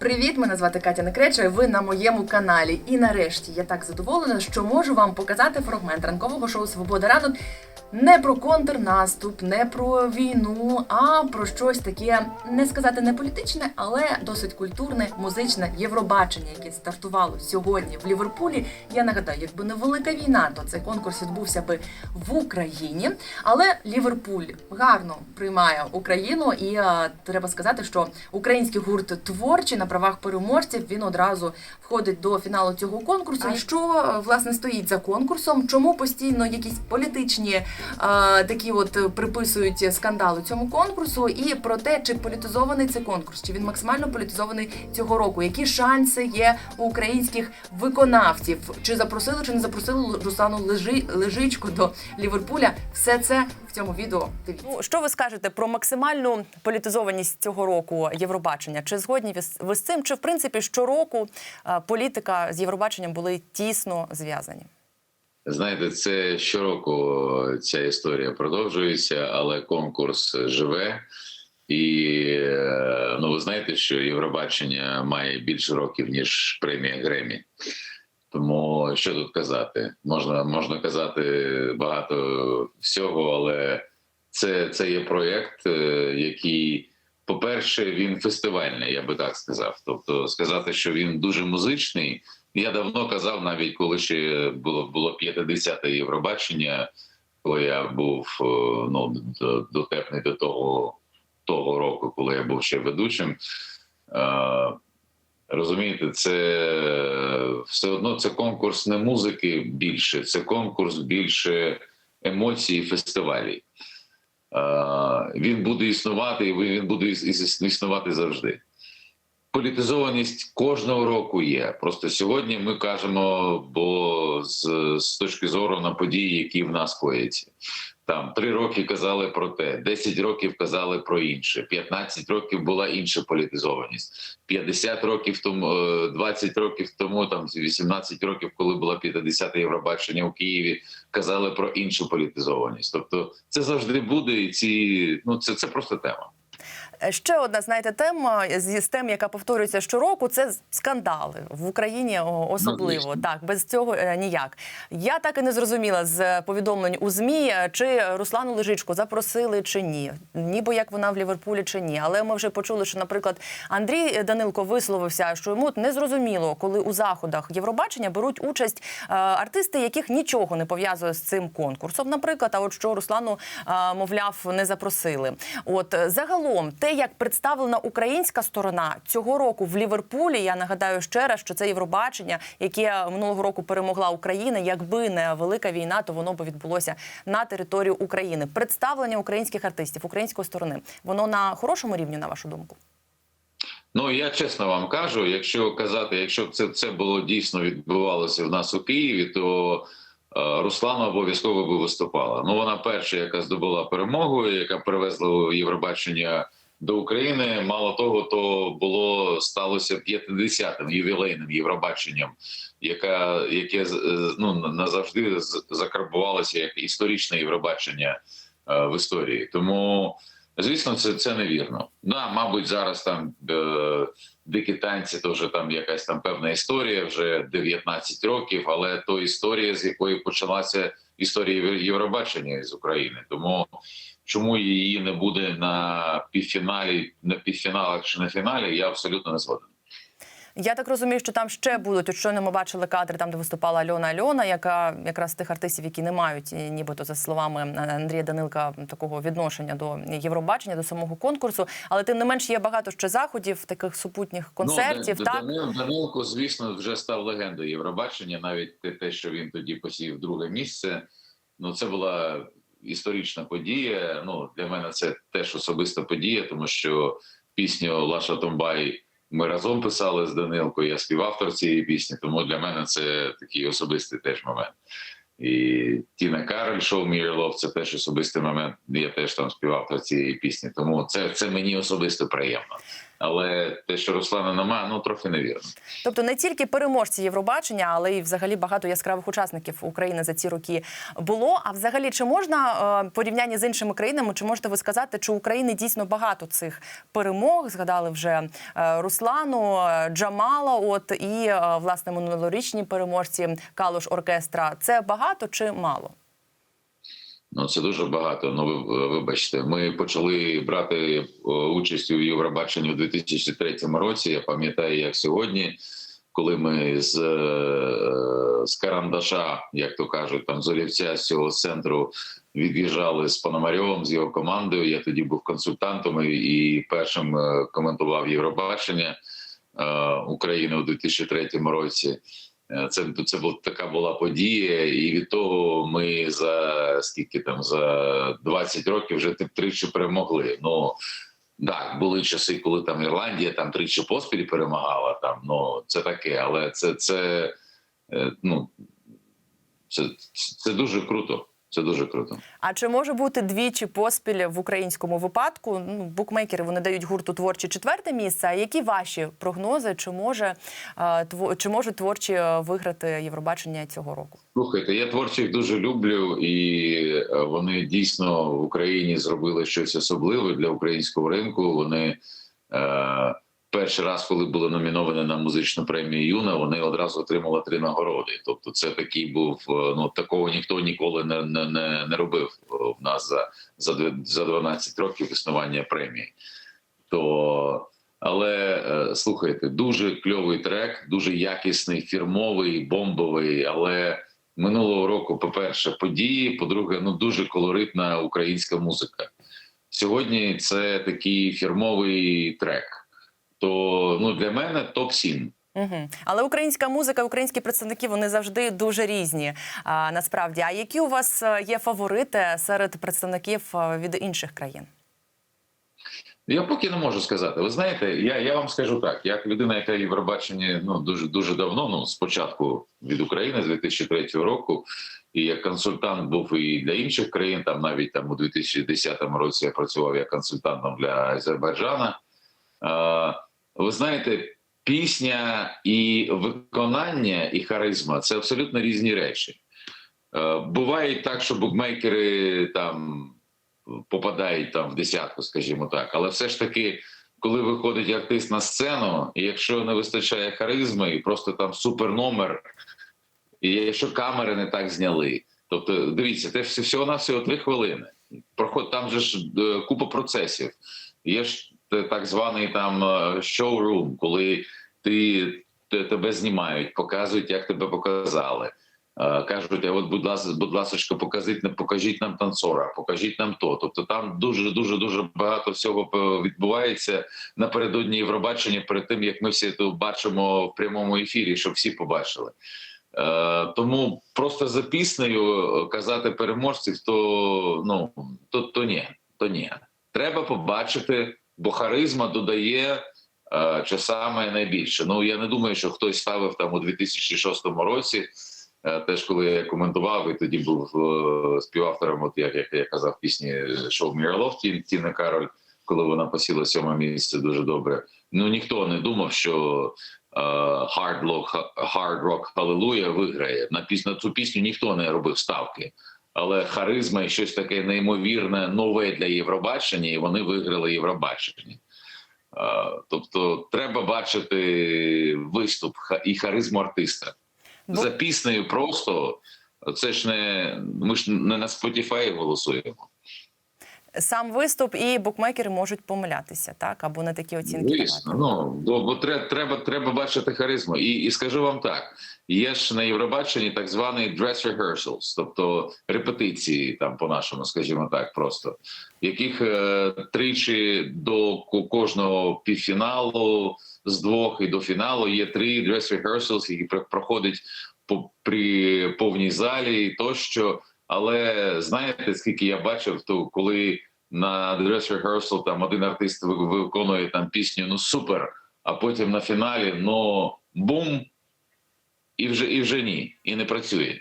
Привіт, мене звати Катя Некреча. Ви на моєму каналі. І нарешті я так задоволена, що можу вам показати фрагмент ранкового шоу Свобода ранок не про контрнаступ, не про війну, а про щось таке, не сказати не політичне, але досить культурне, музичне Євробачення, яке стартувало сьогодні в Ліверпулі. Я нагадаю, якби не велика війна, то цей конкурс відбувся би в Україні. Але Ліверпуль гарно приймає Україну, і е, треба сказати, що український гурт творчий на правах переможців він одразу входить до фіналу цього конкурсу. А що е, власне стоїть за конкурсом? Чому постійно якісь політичні е, такі от приписують скандали цьому конкурсу? І про те, чи політизований цей конкурс, чи він максимально політизований цього року? Які шанси є у українських виконавців? Чи запросили, чи не запросили Руслану Лежи, Лежичку до Ліверпуля? Все це в цьому відео. Дивіться. Ну, що ви скажете про максимальну політизованість цього року Євробачення? Чи згодні ви з- цим? Чи в принципі щороку е, політика з Євробаченням були тісно зв'язані? Знаєте, це щороку ця історія продовжується, але конкурс живе. І е, ну, ви знаєте, що Євробачення має більше років, ніж премія Гремі. Тому що тут казати? Можна, можна казати багато всього, але це, це є проєкт, е, який, по-перше, він фестивальний, я би так сказав. Тобто, сказати, що він дуже музичний. Я давно казав, навіть коли ще було було 50-те Євробачення, коли я був е, ну дотепний до того того року, коли я був ще ведучим. Е, Розумієте, це все одно це конкурс не музики більше, це конкурс більше емоцій і фестивалів. Е, Він буде існувати, і він буде іс- іс- існувати завжди політизованість кожного року є. Просто сьогодні ми кажемо, бо з, з точки зору на події, які в нас кояться. Там три роки казали про те, 10 років казали про інше, 15 років була інша політизованість, 50 років тому, е, 20 років тому, там 18 років, коли була 50 Євробачення у Києві, казали про іншу політизованість. Тобто, це завжди буде, і ці ну це, це просто тема. Ще одна, знаєте, тема з тем, яка повторюється щороку, це скандали в Україні особливо. звісно. так, без цього е, ніяк. Я так і не зрозуміла з повідомлень у змі, е, чи Руслану Лежичку запросили чи ні. Ніби як вона в Ліверпулі чи ні. Але ми вже почули, що, наприклад, Андрій Данилко висловився, що йому не зрозуміло, коли у заходах Євробачення беруть участь е, артисти, яких нічого не пов'язує з цим конкурсом. Наприклад, а от що Руслану, мовляв, не запросили. От загалом, те, як представлена українська сторона цього року в Ліверпулі, я нагадаю ще раз, що це Євробачення, яке минулого року перемогла Україна. Якби не велика війна, то воно би відбулося на території України. Представлення українських артистів, української сторони, воно на хорошому рівні, на вашу думку. Ну я чесно вам кажу, якщо казати, якщо б це, це було дійсно відбувалося в нас у Києві, то е, Руслана обов'язково би виступала. Ну вона перша, яка здобула перемогу, яка привезла Євробачення до України. Мало того, то було сталося 50-м ювілейним Євробаченням, яка яке з- ну назавжди закарбувалося як історичне Євробачення е, в історії. Тому Звісно, це це невірно. Да, мабуть, зараз там е, дикі танці, вже там якась там певна історія, вже 19 років, але то історія, з якої почалася історія Євро- Євробачення з України. Тому чому її не буде на півфіналі, на півфіналах чи на фіналі, я абсолютно не згоден. Я так розумію, що там ще будуть. От щойно ми бачили кадри там, де виступала Альона Альона, яка якраз тих артистів, які не мають, е, нібито за словами Андрія Данилка, такого відношення до Євробачення, до самого конкурсу. Але тим не менш є багато ще заходів, таких супутніх концертів. Ну, так Данил, Данилко, звісно, вже став легендою Євробачення. Навіть те, що він тоді посів друге місце. Ну, це була історична подія. Ну для мене це теж особиста подія, тому що пісню Лаша Томбай ми разом писали з Данилкою. Я співавтор цієї пісні, тому для мене це такий особистий теж момент. І Тіна Кароль шоу «Me Your – це теж особистий момент. Я теж там співавтор цієї пісні. Тому це, це мені особисто приємно. Але те, що Руслана немає, ну трохи невірно. Тобто не тільки переможці Євробачення, але й взагалі багато яскравих учасників України за ці роки було. А взагалі, чи можна е, в порівнянні з іншими країнами, чи можете ви сказати, чи України дійсно багато цих перемог? Згадали вже е, Руслану, е, Джамала, от і власне минулорічні переможці Калуш оркестра. Це багато чи мало? Ну це дуже багато. Ну ви вибачте, ми почали брати участь у Євробаченні у 2003 році. Я пам'ятаю, як сьогодні, коли ми з, е, з карандаша, як то кажуть, там з олівця з цього центру від'їжджали з Пономарьовим, з його командою. Я тоді був консультантом і, першим е, коментував Євробачення е, України у 2003 році. Е, Це це була така була подія, і від того ми за скільки там за 20 років вже тричі перемогли. Ну так, були часи, коли там Ірландія там тричі поспіль перемагала. Там ну це таке, але це це е, ну це, це дуже круто. Це дуже круто. А чи може бути двічі поспіль в українському випадку? Ну, букмекери вони дають гурту творчі четверте місце. А які ваші прогнози? Чи може е, чи можуть творчі е, виграти Євробачення цього року? Слухайте, я творчих дуже люблю, і е, вони дійсно в Україні зробили щось особливе для українського ринку. Вони е, перший раз, коли були номіновані на музичну премію Юна, вони одразу отримали три нагороди. Тобто, це такий був е, ну такого ніхто ніколи не, не, не, робив е, в нас за, за за 12 років існування премії. То але е, слухайте, дуже кльовий трек, дуже якісний, фірмовий, бомбовий. Але минулого року, по-перше, події, по-друге, ну дуже колоритна українська музика. Сьогодні це такий фірмовий трек. То ну для мене топ 7 Угу. Але українська музика, українські представники вони завжди дуже різні. А, насправді, а які у вас е, є фаворити серед представників е, від інших країн? Я поки не можу сказати. Ви знаєте, я, я вам скажу так: як людина, яка в Євробаченні ну дуже дуже давно, ну спочатку від України з 2003 року, і як консультант був і для інших країн, там навіть там у 2010 році я працював як консультантом для Азербайджана. Е, ви знаєте, пісня і виконання, і харизма це абсолютно різні речі. Буває так, що букмекери там попадають там в десятку, скажімо так. Але все ж таки, коли виходить артист на сцену, і якщо не вистачає харизми, і просто там супер номер, і якщо камери не так зняли, тобто дивіться, це всього на всього три хвилини. Проход там же ж е, купа процесів. Є ж так званий там е, шоурум, коли ти те- тебе знімають, показують, як тебе показали. Е, Кажуть, а от, будь ласка, будь ласка, покажіть, нам- покажіть нам танцора, покажіть нам то. Тобто там дуже дуже дуже багато всього е, відбувається напередодні Євробачення, перед тим як ми всі це бачимо в прямому ефірі, щоб всі побачили. Е, тому просто за піснею е, казати переможців, то ну то, то ні, то ні. Треба побачити, бо харизма додає е, часами найбільше. Ну я не думаю, що хтось ставив там у 2006 році. Е, Теж коли я коментував і тоді був е, співавтором, от як, як я казав, пісні шоу Міралов Ті- Тіни Кароль, коли вона посіла сьоме місце дуже добре. Ну ніхто не думав, що е, Hard Rock, Hard Rock Hallelujah виграє. На пісню цю пісню ніхто не робив ставки. Але харизма і щось таке неймовірне, нове для Євробачення, і вони виграли Євробачення. Тобто, треба бачити виступ і харизму артиста за піснею просто це ж не ми ж не на Spotify голосуємо. Сам виступ і букмекери можуть помилятися, так або не такі оцінки. Звісно, ну бо, бо треба, треба, треба бачити харизму. І, і скажу вам так: є ж на Євробаченні так званий dress rehearsals, тобто репетиції, там по-нашому, скажімо так, просто яких е, тричі до кожного півфіналу з двох і до фіналу є три dress rehearsals, які про- проходять по при повній залі і тощо. Але знаєте, скільки я бачив, то коли на dress rehearsal там один артист виконує там пісню ну супер, а потім на фіналі ну бум, і вже і вже ні, і не працює.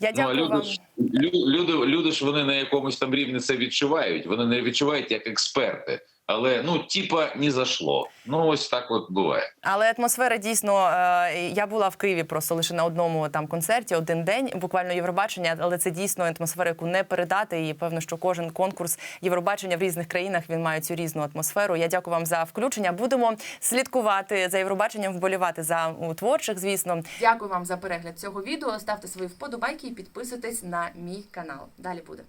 Я Ну, а дякую люди вам. ж лю- люди, люди ж вони на якомусь там рівні це відчувають. Вони не відчувають як експерти. Але ну, типа, не зашло. Ну, ось так от буває. Але атмосфера дійсно. е, Я була в Києві просто лише на одному там концерті, один день, буквально Євробачення, але це дійсно атмосфера, яку не передати. І певно, що кожен конкурс Євробачення в різних країнах він має цю різну атмосферу. Я дякую вам за включення. Будемо слідкувати за Євробаченням, вболівати за творчих, звісно. Дякую вам за перегляд цього відео. Ставте свої вподобайки і підписуйтесь на мій канал. Далі буде.